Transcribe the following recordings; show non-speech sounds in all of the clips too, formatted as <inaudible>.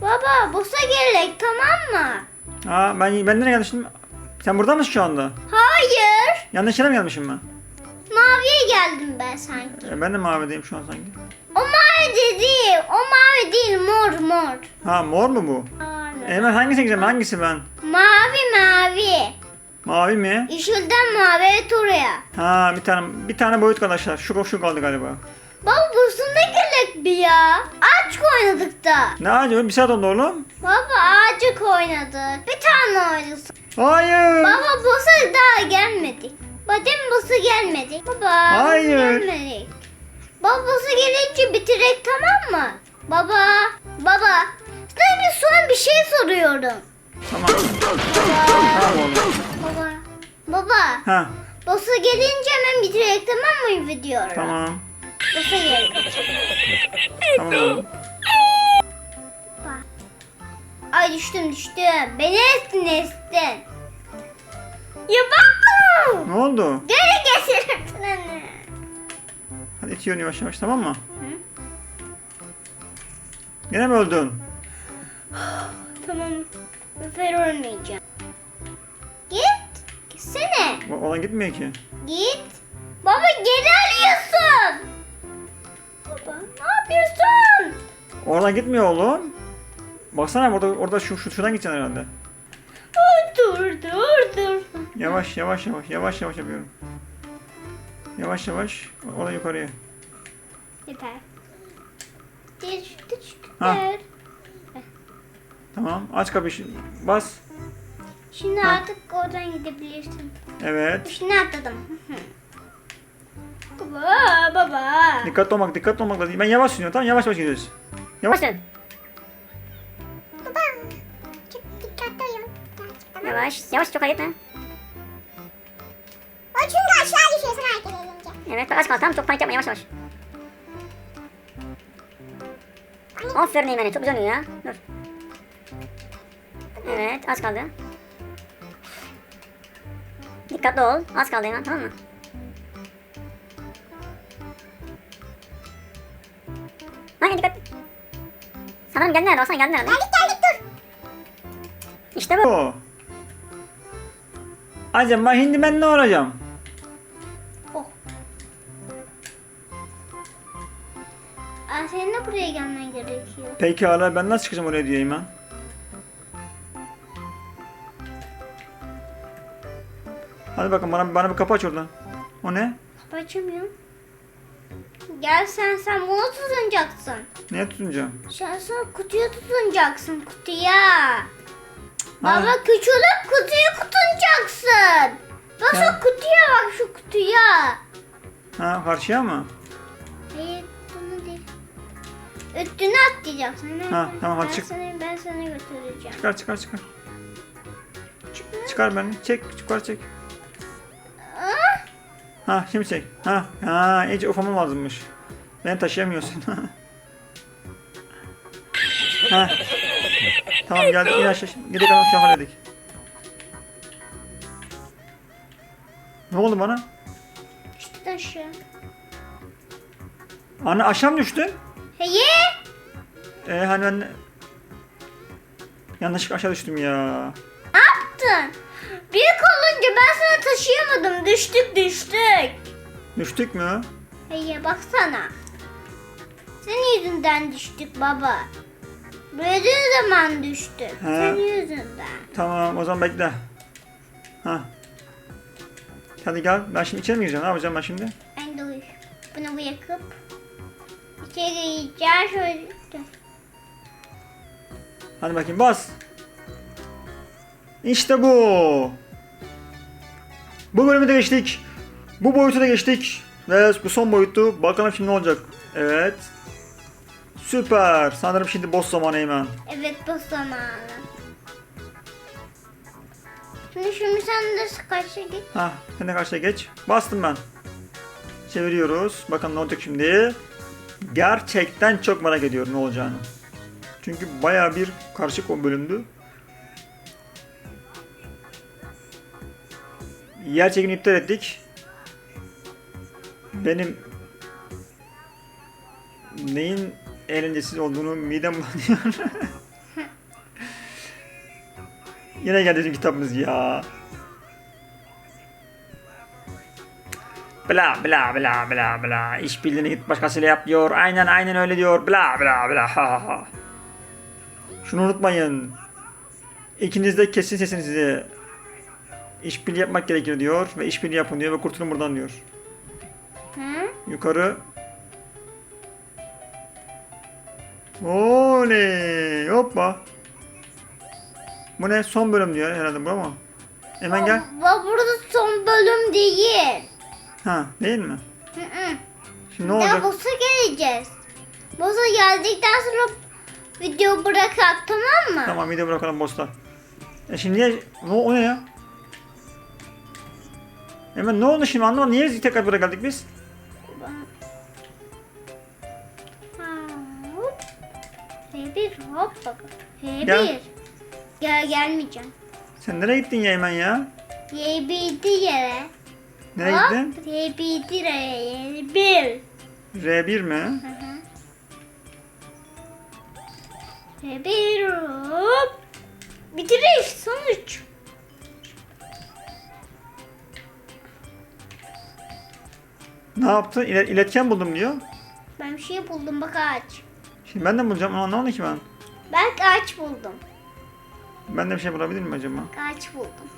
Baba boss'a gerek tamam mı? Ha ben ben nereye gelmişim? Sen burada mısın şu anda? Hayır. Yanlış yere mi gelmişim ben? Maviye geldim ben sanki. E, ben de mavideyim şu an sanki. O mavi de değil. O mavi değil mor mor. Ha mor mu bu? Aynen. E, ben hangisine gideceğim? Hangisi ben? Mavi mavi. Mavi mi? Yeşilden mavi evet oraya. Ha bir tane bir tane boyut arkadaşlar. Şu şu kaldı galiba. Baba boss'un ne gerek bir ya? Ağaç oynadık da. Ne acaba? Bir saat oldu oğlum. Baba ağacık oynadık. Bir tane oynadık. Hayır. Baba boss'a daha gelmedik. Badem boss'a gelmedik. Baba Hayır. gelmedik. Baba boss'a gelince bitirek tamam mı? Baba. Baba. Sana bir son bir şey soruyorum. Tamam. Baba. Tamam oğlum. Baba. Baba. Ha Boss'a gelince hemen bitirek tamam mı videoyu? tamam. Tamam. Ay düştüm düştüm. Beni estin estin. Ya bak. Ne oldu? Geri getirirsin anne. Hadi itiyorum yavaş yavaş tamam mı? Yine mi öldün? Tamam. Öfer ölmeyeceğim. Git. Gitsene. O- Olan gitmiyor ki. Git. Baba geri arıyorsun. Baba ne yapıyorsun? Oradan gitmiyor oğlum. Baksana orada orada şu, şu şuradan gideceksin herhalde. Dur dur dur. Yavaş yavaş yavaş yavaş yavaş yapıyorum. Yavaş yavaş oradan yukarıya. Yeter. Ha. Tamam aç kapıyı şimdi. Bas. Şimdi Ha. artık oradan gidebilirsin. Evet. Şimdi atladım. Baba baba. Dikkatli olmak dikkatli olmak lazım. Ben yavaş sürüyorum tamam yavaş yavaş gidiyoruz. Yavaş. Baba. Çok dikkatli olun. Yavaş. Yavaş çok ayıp ha. O çünkü aşağı düşüyorsun hareket edince. Evet bak aç kal tamam çok panik yapma yavaş yavaş. Aferin Eymen'e çok güzel oynuyor ya. Dur. Evet az kaldı. Dikkatli ol. Az kaldı Eymen tamam mı? Sanırım geldi herhalde. Baksana geldi herhalde. Geldik geldik dur. İşte bu. O. Acaba şimdi ben ne olacağım? Oh. Aa, senin de buraya gelmen gerekiyor. Pekala ben nasıl çıkacağım oraya diyeyim ben. Hadi bakın bana, bana bir kapı aç oradan. O ne? Kapı açamıyorum. Gel sen sen bunu tutunacaksın. Neye tutunacağım? Sen sonra kutuya tutunacaksın kutuya. Baba küçülüp kutuyu tutunacaksın. Bak Ha. şu kutuya bak şu kutuya. Ha karşıya mı? Hayır bunu değil. Üstüne atlayacaksın. Hemen Ha, ben- tamam, hadi ben çık. Sana, ben sana götüreceğim. Çıkar çıkar çıkar. Çıkar beni. Çek çıkar çek. Ha şimdi çek. Ha ha iyice ufamam lazımmış. Beni taşıyamıyorsun. <laughs> ha. Tamam geldik in aşağı. Gidelim aşağı halledik. Ne oldu bana? işte aşağı. Anne aşağı mı düştün? Hayır. Ee hani ben... Yanlışlıkla aşağı düştüm ya. Ne yaptın? Büyük olunca ben sana taşıyamadım. Düştük düştük. Düştük mü? Hayır baksana. Senin yüzünden düştük baba. Büyüdüğün zaman düştük. Senin yüzünden. Tamam o zaman bekle. Ha. Hadi gel. Ben şimdi içeri mi gireceğim? Ne yapacağım ben şimdi? Ben de uyu. Bunu bırakıp içeri gireceğim şöyle. Hadi bakayım bas. İşte bu. Bu bölümü de geçtik. Bu boyutu da geçtik. Ve bu son boyutu. Bakalım şimdi ne olacak. Evet. Süper. Sanırım şimdi boss zamanı hemen. Evet bu zamanı. Şimdi şimdi sen de karşıya git. Ha, sen de karşıya geç. Bastım ben. Çeviriyoruz. Bakalım ne olacak şimdi. Gerçekten çok merak ediyorum ne olacağını. Çünkü baya bir karışık o bölümdü. Yer çekimi iptal ettik. Benim neyin eğlencesiz olduğunu midem bulanıyor. <laughs> Yine geldi bizim kitabımız ya. Bla bla bla bla bla. İşbirliğini git başkasıyla yap diyor. Aynen aynen öyle diyor. Bla bla bla. Ha ha ha. Şunu unutmayın. İkiniz de kesin sesinizi. İşbirliği yapmak gerekir diyor ve işbirliği yapın diyor ve kurtulun buradan diyor. Hı? Yukarı. Oley! Hoppa. Bu ne? Son bölüm diyor herhalde bu ama. Hemen gel. Baba burada son bölüm değil. Ha, değil mi? Hı hı. Şimdi ne Daha olacak? boss'a geleceğiz. Boss'a geldikten sonra video bırakak tamam mı? Tamam video bırakalım bosslar. E şimdi niye? O, o ne ya? Hemen ne oldu şimdi anlamadım. Niye tekrar buraya geldik biz? Hop. H1 hop bak. H1. Gel. Gel gelmeyeceğim. Sen nereye gittin ya hemen ya? Y1'di yere. Nereye Hop, gittin? Y1'di yere. Y1. R1 mi? Hı hı. Y1 hop. Bitiriş sonuç. Ne yaptın? İle- iletken buldum diyor. Ben bir şey buldum bak ağaç. Şimdi ben de bulacağım. Ama anlamadım ki ben. Bak ağaç buldum. Ben de bir şey bulabilir miyim acaba? Ağaç buldum.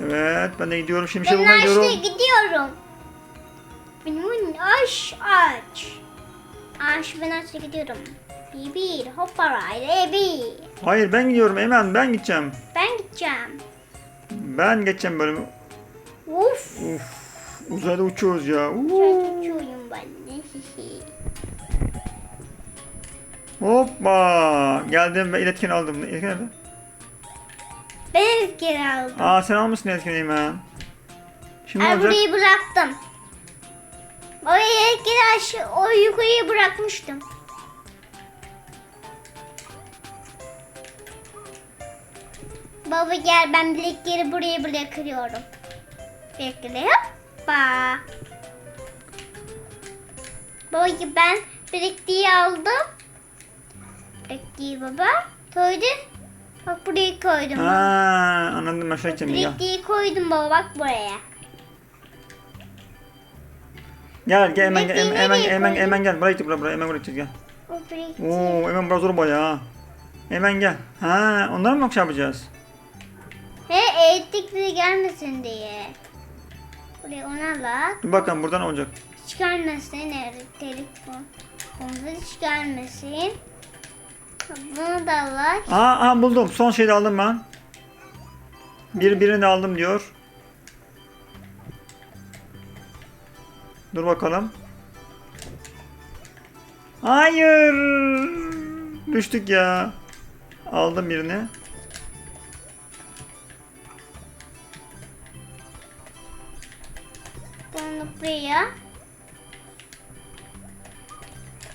Evet ben de gidiyorum. Şimdi bir şey Ben bulmaya ağaçta gidiyorum. gidiyorum. Benim ağaç ağaç. Ağaç ben ağaçta gidiyorum. Bir bir hoppara bir. Hayır ben gidiyorum Eymen ben gideceğim. Ben gideceğim. Ben geçeceğim bölümü. Uf. Uf uzayda uçuyoruz ya. Çok uçuyorum ben. <laughs> Hoppa. Geldim ve iletken aldım. İletken nerede? ben geri aldım. Aa sen almışsın iletkeni Eymen. Şimdi olacak? burayı bıraktım. Oraya geri aşağı, o yukarıya bırakmıştım. Baba gel ben bilekleri buraya bırakıyorum. Bekle Baba ben bilekliği aldım. Bilekliği baba. Koydu. Bak buraya koydum. Ha anladım aşağı. Bilekliği koydum baba bak buraya. Gel gel hemen gel hemen hemen koydun? hemen gel. Buraya gideceğiz buraya, buraya hemen buraya gideceğiz gel. Oo hemen biraz zor bayağı. Hemen gel. Ha onları mı şey yapacağız? He elektrikli gelmesin diye. Buraya ona bak. Bakalım buradan olacak. Hiç gelmesin bu. Onda hiç gelmesin. Bunu da var. Aa, aa buldum. Son şeyi de aldım ben. Bir birini aldım diyor. Dur bakalım. Hayır. Düştük ya. Aldım birini. Buraya.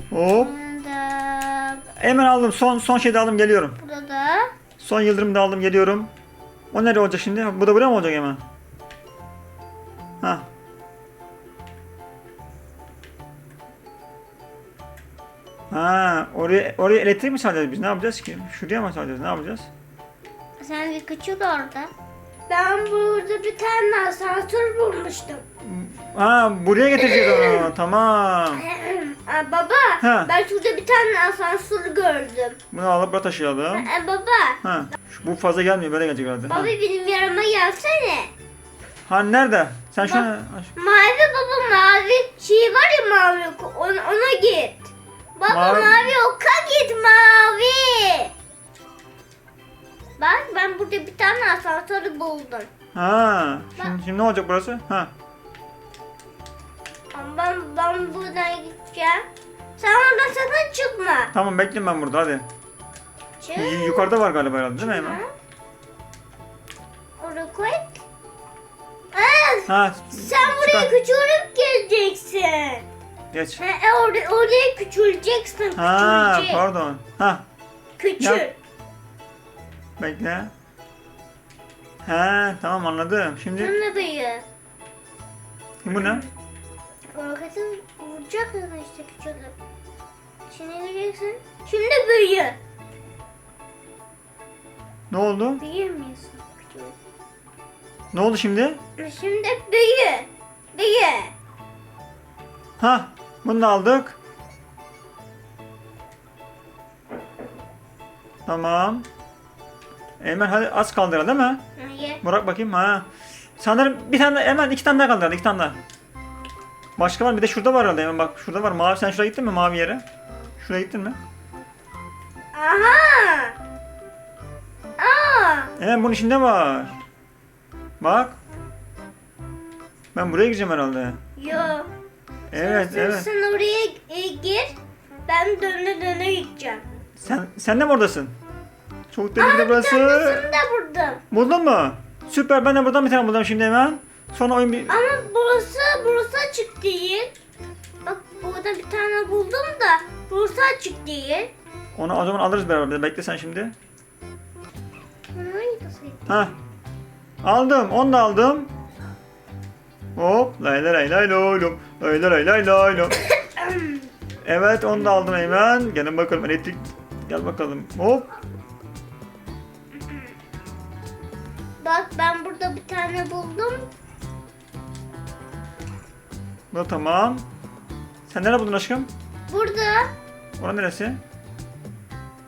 Hop. Bunu da Hemen aldım. Son son şeyi de aldım geliyorum. burada. Son yıldırımı da aldım geliyorum. O nereye olacak şimdi? Bu da buraya mı olacak hemen? Ha. Ha, oraya oraya elektrik mi sağlayacağız biz? Ne yapacağız ki? Şuraya mı sağlayacağız? Ne yapacağız? Sen bir küçül orada. Ben burada bir tane asansör bulmuştum. Ha, buraya getireceğiz onu. <laughs> tamam. Aa, baba Ha. ben şurada bir tane asansör gördüm. Bunu alıp buraya taşıyalım. Ee, baba. Ha, şu- bu fazla gelmiyor. Böyle gelecek herhalde. Ha, Baba benim yanıma gelsene. ha nerede? Sen şu an... Mavi baba mavi şey var ya mavi oku, ona, ona git. Baba Mavi- mavi, oka git mavi. Bak ben burada bir tane asansörü buldum. Ha, şimdi, şimdi ne olacak burası? Ha. Ama Ben, ben buradan gideceğim. Sen oradan sakın çıkma. Tamam bekleyin ben burada hadi. Çık. Y- yukarıda var galiba herhalde değil mi hemen? Koy. Aa, Ha. sen buraya çıkar. küçülüp geleceksin. Geç. Ha, e, oraya, oraya küçüleceksin. Ha Küçülecek. pardon. Ha Küçül. Ya. bekle. He tamam anladım. Şimdi Sonra büyü. bu ne? Korkatın vuracak işte küçülüp. Şimdi göreceksin. Şimdi büyü. Ne oldu? Büyümüyorsun. Ne oldu şimdi? Şimdi büyü. Büyü. Ha, bunu da aldık. Tamam. Eymen hadi az kaldı herhalde değil mi? Hayır. Bırak bakayım ha. Sanırım bir tane hemen iki tane daha kaldı herhalde iki tane daha. Başka var mı? bir de şurada var herhalde hemen bak şurada var mavi sen şuraya gittin mi mavi yere? Şuraya gittin mi? Aha. Aa. Hemen bunun içinde var. Bak. Ben buraya gireceğim herhalde. Yo. Evet sen, evet. Sen oraya e, gir. Ben döne döne gideceğim. Sen sen de mi oradasın? Çok Aa, tehlikeli bir burası. tanesini de buldum. Buldun mu? Süper ben de buradan bir tane buldum şimdi hemen. Sonra oyun bir... Ama burası burası açık değil. Bak burada bir tane buldum da burası açık değil. Onu o zaman alırız beraber. Bekle sen şimdi. Ha. Aldım. Onu da aldım. Hop. Lay lay lay lay lom. Lay lay lay lay lom. <coughs> Evet onu da aldım hemen. Gelin bakalım elektrik. Gel bakalım. Hop. Bak ben burada bir tane buldum. Bu da tamam. Sen nerede buldun aşkım? Burada. Orası neresi?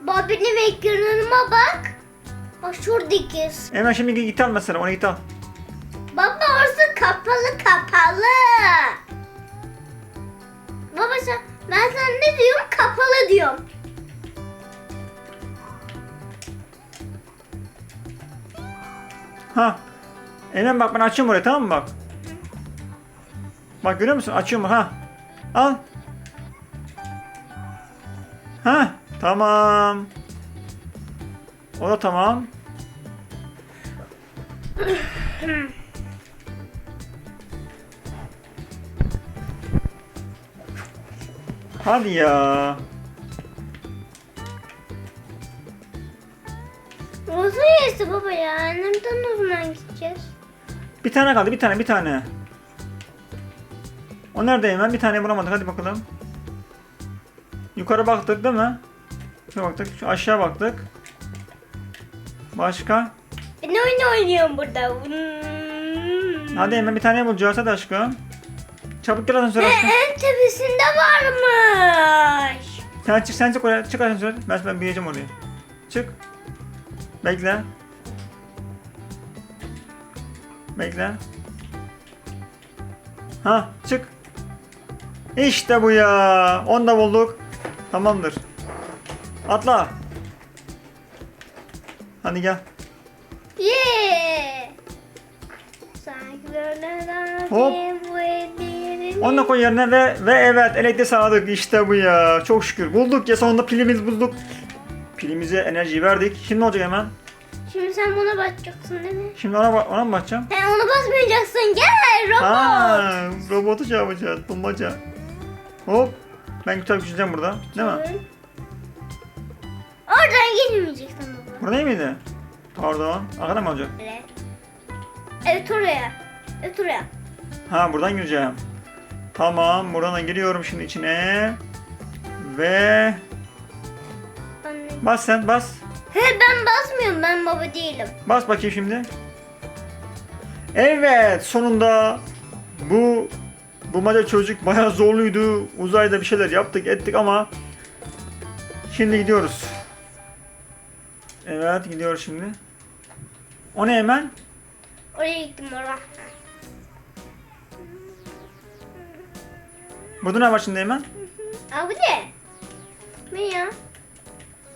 Bak benim ekranıma bak. Bak şuradaki. Hemen şimdi git al mesela. Onu git al. Baba orası kapalı kapalı. Baba sen, ben sana ne diyorum? Kapalı diyorum. Ha. Hemen bak ben açıyorum orayı tamam mı bak. Bak görüyor musun? Açıyorum ha. Al. Ha. Tamam. O da tamam. Hadi ya. Orası neresi baba ya? Nereden o zaman gideceğiz? Bir tane kaldı bir tane bir tane. O nerede hemen bir tane bulamadık hadi bakalım. Yukarı baktık değil mi? Şuna baktık şu aşağı baktık. Başka? Ben oyun oynuyorum burada. Hmm. Hadi hemen bir tane bulacağız hadi aşkım. Çabuk gel asansöre aşkım. en tepesinde varmış. Sen çık sen çık oraya çık asansöre. Ben, ben büyüyeceğim oraya. Çık. Bekle. Bekle. Ha çık. İşte bu ya. Onu da bulduk. Tamamdır. Atla. Hadi gel. Yeah. Hop. Onu da koy yerine ve ve evet elektrik sağladık. İşte bu ya. Çok şükür. Bulduk ya sonunda pilimiz bulduk. Pilimize enerjiyi verdik. Şimdi ne olacak hemen? Şimdi sen buna bakacaksın değil mi? Şimdi ona, ona mı bakacağım? Sen ona basmayacaksın. Gel robot. Ha, robotu şey yapacağız. Bulmaca. Hop. Ben güzel küçüleceğim burada. Değil mi? Oradan girmeyeceksin baba. Burada değil miydi? Pardon. Arkada mı olacak? Evet. Evet oraya. Evet oraya. Ha buradan gireceğim. Tamam. Buradan da giriyorum şimdi içine. Ve Anne. bas sen bas. He ben basmıyorum ben baba değilim. Bas bakayım şimdi. Evet sonunda bu bu maca çocuk bayağı zorluydu. Uzayda bir şeyler yaptık ettik ama şimdi gidiyoruz. Evet gidiyoruz şimdi. O ne hemen? Oraya gittim oraya. Burada ne var şimdi hemen? Aa bu ne? Ne ya?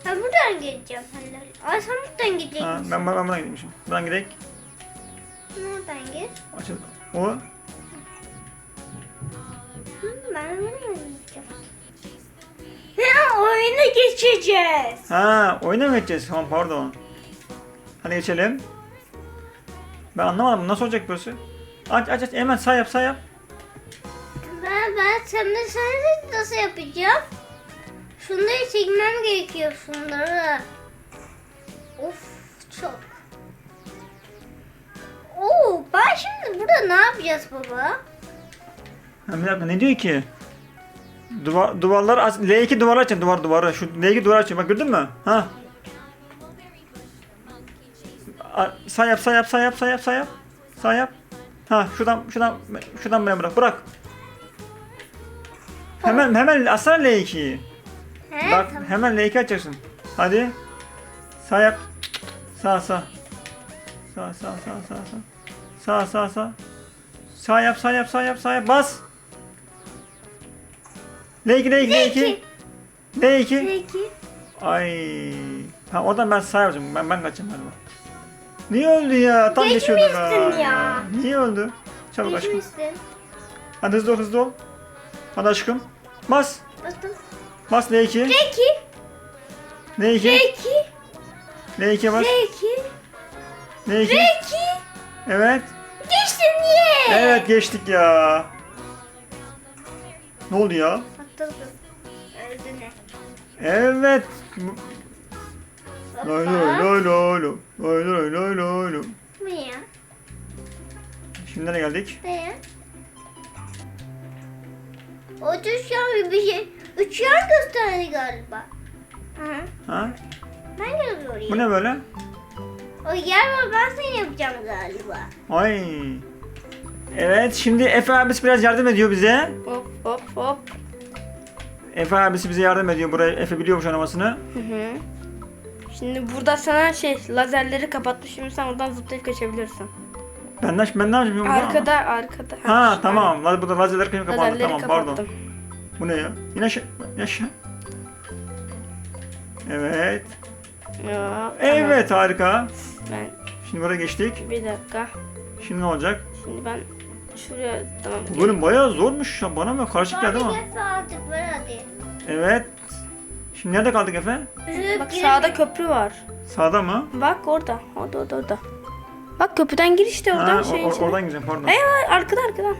Ben buradan geleceğim senden. Ay sen buradan Ha, gideceksin. ben, ben buradan gitmişim. Buradan gidelim. Buradan gir. Açıl. O. Ben. Ya oyuna geçeceğiz. Ha oyuna mı geçeceğiz? Tamam pardon. Hadi geçelim. Ben anlamadım nasıl olacak burası? Aç aç aç hemen sağ yap sağ yap. Ben ben sen de nasıl yapacağım? Şunları çekmem gerekiyor şunları. Of çok. Oo ben şimdi burada ne yapacağız baba? Ha, bir dakika ne diyor ki? Duvar, duvarlar aç. L2 duvarı açın duvar duvarı. Şu L2 duvarı açın. Bak gördün mü? Ha. a- sağ yap sağ yap sağ yap sağ yap sağ yap. Sağ yap. Ha şuradan şuradan şuradan bana bırak bırak. Hemen hemen aslan L2'yi. He, Bak tamam. hemen L2 açacaksın. Hadi. Sağ yap. Sağ sağ. Sağ sağ sağ sağ sağ. Sağ sağ sağ. Sağ yap sağ yap sağ yap sağ yap bas. L2 L2 L2. L2. Peki. Ay. Ha oradan ben sağ yapacağım. Ben ben kaçacağım galiba. Niye öldü ya? Tam geçiyorduk ha. Ya. Niye öldü? Çabuk aşkım. Geçmişsin. Hadi hızlı ol hızlı ol. Hadi aşkım. Bas. Bastım. Bas L2. Peki. L2. Peki. L2 bas. Peki. L2. Peki. Evet. Geçtin niye? Evet geçtik ya. Ne oldu ya? Evet. Lay. Lay lay lay lay lay. Bu ne ya? Şimdi nereye geldik? Ne ya? O düşen bir şey. Uçuyor gösterdi galiba. Hı. Ha? Ben görüyorum. Bu ne böyle? O yer var ben seni yapacağım galiba. Ay. Evet şimdi Efe abisi biraz yardım ediyor bize. Hop hop hop. Efe abisi bize yardım ediyor. Buraya Efe biliyormuş oynamasını. Hı hı. Şimdi burada sana şey lazerleri kapatmış. Şimdi sen oradan zıplayıp kaçabilirsin. Ben ne, ben ne yapayım? Arkada arkada. Ha şu- tamam. La- Burada lazerler kapalı. Lazerleri Tamam kapattım. pardon. Bu ne ya? Aşağı. yine aşağı. Evet. Ya, tamam. Evet harika. Ben Şimdi buraya geçtik. bir dakika. Şimdi ne olacak? Şimdi ben şuraya tamam. Bu bölüm bayağı zormuş ya. Bana mı? Karışık geldi ama. Efe artık ver hadi. Evet. Şimdi nerede kaldık Efe? Bak sağda köprü var. Sağda mı? Bak orada. Orada orada orada. Bak köprüden gir işte oradan Ha, şey o- o- içine. oradan gideceğim pardon. Hayır arkada arkadan.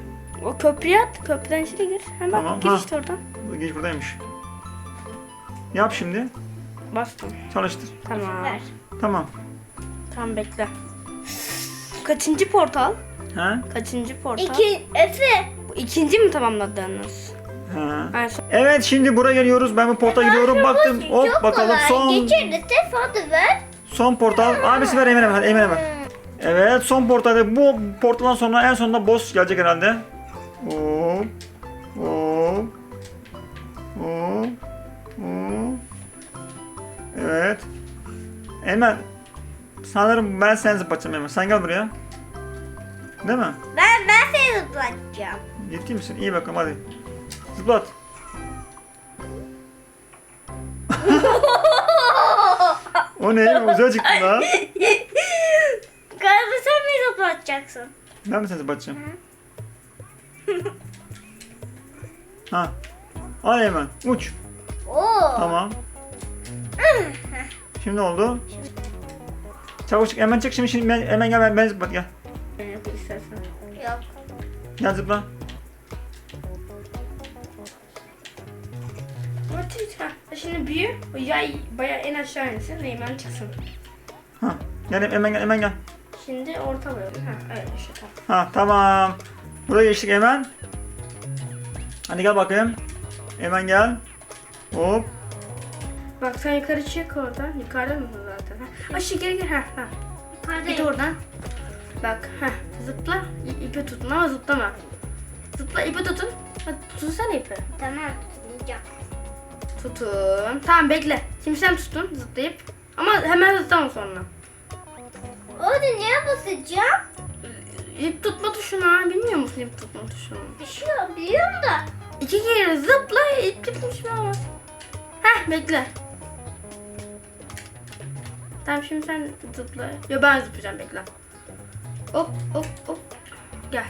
O köprüye at. Köprüden içeri gir. Hemen bak Tamam, gir ha. işte oradan. Bu Geç buradaymış. Yap şimdi. Bastım. Çalıştır. Tamam. Ver. Tamam. Tamam bekle. Kaçıncı portal? Ha? Kaçıncı portal? İki Efe. Bu ikinci mi tamamladınız? Ha. Ay, son- Evet şimdi buraya geliyoruz. Ben bu porta gidiyorum. Baktım. Hop Çok bakalım kolay. son Geçirdi Efe hadi ver. son portal. Abisi ver Eymen'e ver. Eymen'e ver. Evet son portalda bu portaldan sonra en sonunda boss gelecek herhalde. Hop. Hop. Hop. Hop. Evet. Eymen. Sanırım ben sen zıplatacağım Eymen. Sen gel buraya. Değil mi? Ben ben seni zıplatacağım. Ciddi misin? İyi bakalım hadi. Zıplat. <laughs> o ne? Uzağa çıktın ha. Galiba sen beni zıplatacaksın. Ben mi seni zıplatacağım? ha. Al hemen. Uç. Oo. Tamam. Şimdi oldu. Çabuk çık. Hemen çık şimdi. şimdi hemen gel. Ben, ben zıplat gel. İstersen. Yok. Gel zıpla. Ha. Şimdi büyü. O yay bayağı en aşağı insin. Reymen çıksın. Ha. Gel hemen gel. Hemen gel. Şimdi orta boyalı. Ha evet işte tamam. Ha tamam. Buraya geçtik hemen. Hadi gel bakayım. Hemen gel. Hop. Bak sen yukarı çık oradan. Yukarıda mısın zaten? Ha. Aşağı geri gir. Ha ha. Git Yukarıdayım. oradan. Bak ha. Zıpla. İpi tutun ama zıplama. Zıpla ipi tutun. Ha, tutsana ipi. Tamam tutmayacağım. Tutun. Tamam bekle. Şimdi sen tutun zıplayıp. Ama hemen zıplama sonra. Orada neye basacağım? İp tutma tuşuna. Bilmiyor musun ip tutma tuşunu? Yok, biliyorum da. İki kere zıpla ip tuşuna bas. Heh bekle. Tamam şimdi sen zıpla. Yo ben zıplayacağım bekle. Hop hop hop. Gel.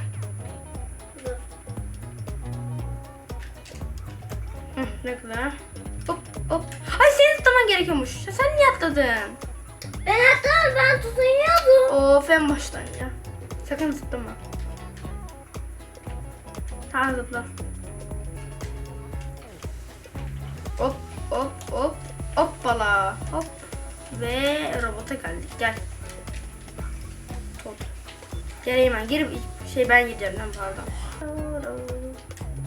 Hı, bekle. Hop hop. Ay senin zıplaman gerekiyormuş. Sen niye atladın? Ben hatta ben tutunuyordum. Of en baştan ya. Sakın zıplama. Tamam zıpla. Hop hop hop hoppala hop. Ve robota geldik gel. Gel hemen gir şey ben gideceğim lan pardon.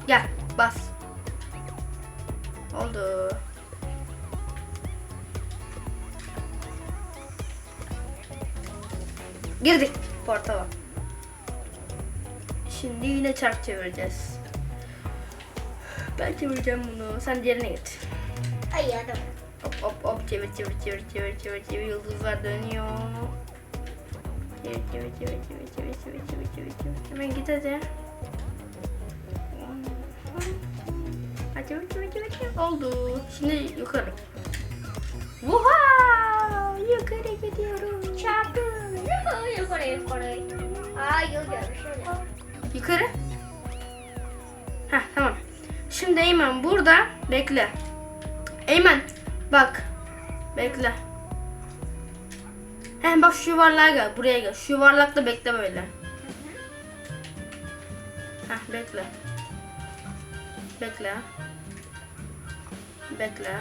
Gel bas. Oldu. Girdik portala. Şimdi yine çark çevireceğiz. Ben çevireceğim bunu. Sen diğerine git. Ay adam. Hop hop hop çevir çevir çevir çevir çevir çevir yıldızlar dönüyor. Çevir çevir çevir çevir çevir çevir çevir çevir çevir. Hemen git hadi. Hadi çevir çevir çevir. Oldu. Şimdi yukarı. Wow! Yukarı gidiyorum. Çarpı. Yukarı yukarı. Aa yok şöyle. Yukarı. Heh tamam. Şimdi Eymen burada bekle. Eymen bak. Bekle. Heh bak şu yuvarlığa gel. Buraya gel. Şu yuvarlakta bekle böyle. Heh bekle. Bekle. Bekle.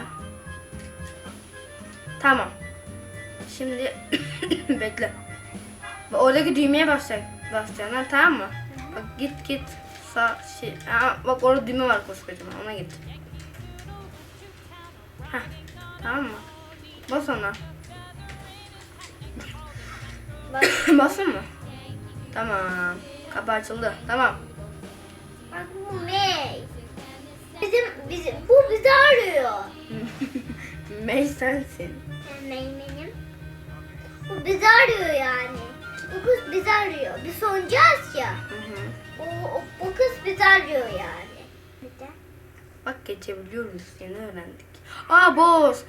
Tamam. Şimdi <coughs> bekle. Bak oradaki düğmeye basacak, basacaksın ha, tamam mı? Bak git git sağ şey. Aa, bak orada düğme var koskocaman ona git. Heh, tamam mı? Bas ona. Basın <coughs> mı? Tamam. Kapı açıldı. Tamam. Bak bu May. Bizim, bizim, bu bizi arıyor. <laughs> May sensin. May benim. Bu bizi arıyor yani. Bu kız bizi arıyor. Biz sonacağız ya. Hı hı. O, o, o kız bizi arıyor yani. Bir de. Bak geçebiliyoruz. Yeni öğrendik. Aa boz.